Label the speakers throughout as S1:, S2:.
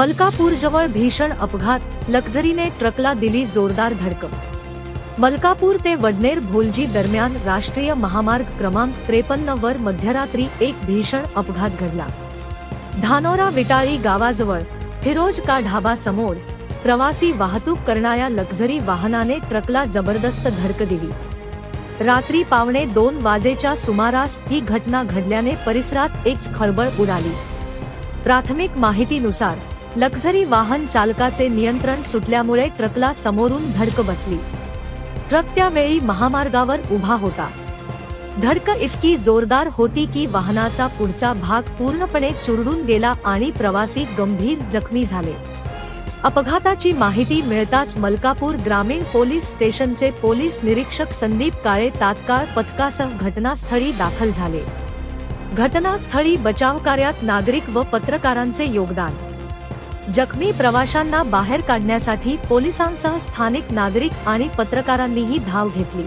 S1: मलकापूरजवळ भीषण अपघात लक्झरीने ट्रकला दिली जोरदार धडक मलकापूर ते वडनेर भोलजी दरम्यान राष्ट्रीय महामार्ग क्रमांक त्रेपन्न वर मध्यरात्री एक भीषण अपघात घडला. धानोरा विटाळी गावाजवळ फिरोज का ढाबा समोर प्रवासी वाहतूक करणाऱ्या लक्झरी वाहनाने ट्रकला जबरदस्त धडक दिली. रात्री पावणे दोन वाजेच्या सुमारास ही घटना घडल्याने परिसरात एक खळबळ उडाली. प्राथमिक माहितीनुसार लक्झरी वाहन चालकाचे नियंत्रण सुटल्यामुळे ट्रकला समोरून धडक बसली. ट्रक त्यावेळी महामार्गावर उभा होता. धडक इतकी जोरदार होती की वाहनाचा पुढचा भाग पूर्णपणे चुरडून गेला आणि प्रवासी गंभीर जखमी झाले. अपघाताची माहिती मिळताच मलकापूर ग्रामीण पोलीस स्टेशनचे पोलीस निरीक्षक संदीप काळे तात्काळ पथकासह घटनास्थळी दाखल झाले. घटनास्थळी बचाव कार्यात नागरिक व पत्रकारांचे योगदान. जखमी प्रवाशांना बाहेर काढण्यासाठी पोलिसांसह स्थानिक नागरिक आणि पत्रकारांनीही धाव घेतली.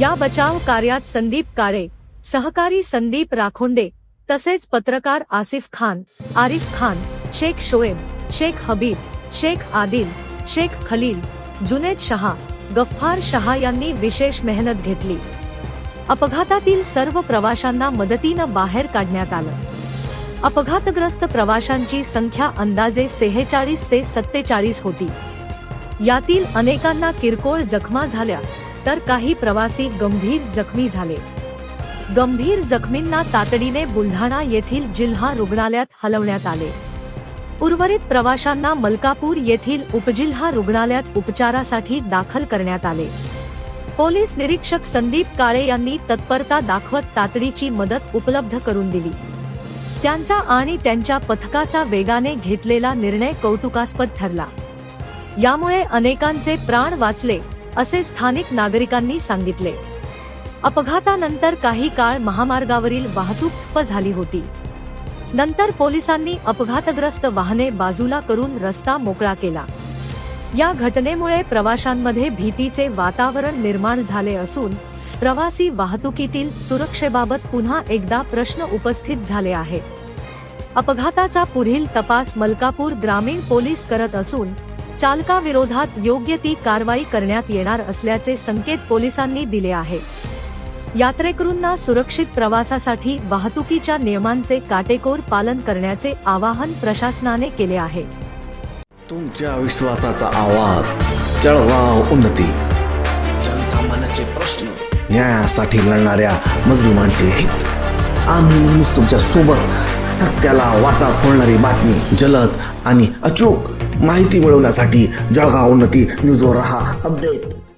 S1: या बचाव कार्यात संदीप काळे सहकारी संदीप राखोंडे तसेच पत्रकार आसिफ खान आरिफ खान शेख शोएब शेख हबीब शेख आदिल शेख खलील जुनेद शहा गफ्फार शहा यांनी विशेष मेहनत घेतली. अपघातातील सर्व प्रवाशांना मदतीनं बाहेर काढण्यात आलं. अपघातग्रस्त प्रवाशांची संख्या अंदाजे सेहेचाळीस ते सत्तेचाळीस होती. यातील अनेकांना किरकोळ जखमा झाल्या तर काही प्रवासी गंभीर जखमी झाले. गंभीर जखमींना तातडीने बुलढाणा येथील जिल्हा रुग्णालयात हलवण्यात आले. उर्वरित प्रवाशांना मलकापूर येथील उपजिल्हा रुग्णालयात उपचारासाठी दाखल करण्यात आले. पोलीस निरीक्षक संदीप काळे यांनी तत्परता दाखवत तातडीची मदत उपलब्ध करून दिली. त्यांचा आणि त्यांच्या पथकाचा वेगाने घेतलेला निर्णय कौतुकास्पद ठरला. यामुळे अनेकांचे प्राण वाचले असे स्थानिक नागरिकांनी सांगितले. अपघातानंतर काही काळ महामार्गावरील वाहतूक ठप्प झाली होती. नंतर पोलिसांनी अपघातग्रस्त वाहने बाजूला करून रस्ता मोकळा केला. या घटनेमुळे प्रवाशांमध्ये भीतीचे वातावरण निर्माण झाले असून प्रवासी वाहतुकीतील सुरक्षेबाबत पुन्हा एकदा प्रश्न उपस्थित झाले आहे. अपघाताचा पुढील तपास मलकापूर ग्रामीण पोलीस करत असून चालकाविरोधात योग्य ती कारवाई करण्यात येणार असल्याचे संकेत पोलिसांनी दिले आहे. यात्रेकरूंना सुरक्षित प्रवासासाठी वाहतुकीच्या नियमांचे काटेकोर पालन करण्याचे आवाहन प्रशासनाने केले आहे.
S2: तुमच्या विश्वासाचा आवाज जळगाव उन्नती.
S3: जनसामान्याचे प्रश्न.
S2: न्यायासाठी लढणाऱ्या मजलुमांचे हित. आम्ही नेहमीच तुमच्यासोबत सत्याला वाचा फोडणारी बातमी जलद आणि अचूक माहिती मिळवण्यासाठी जळगाव उन्नती न्यूजवर रहा. अपडेट.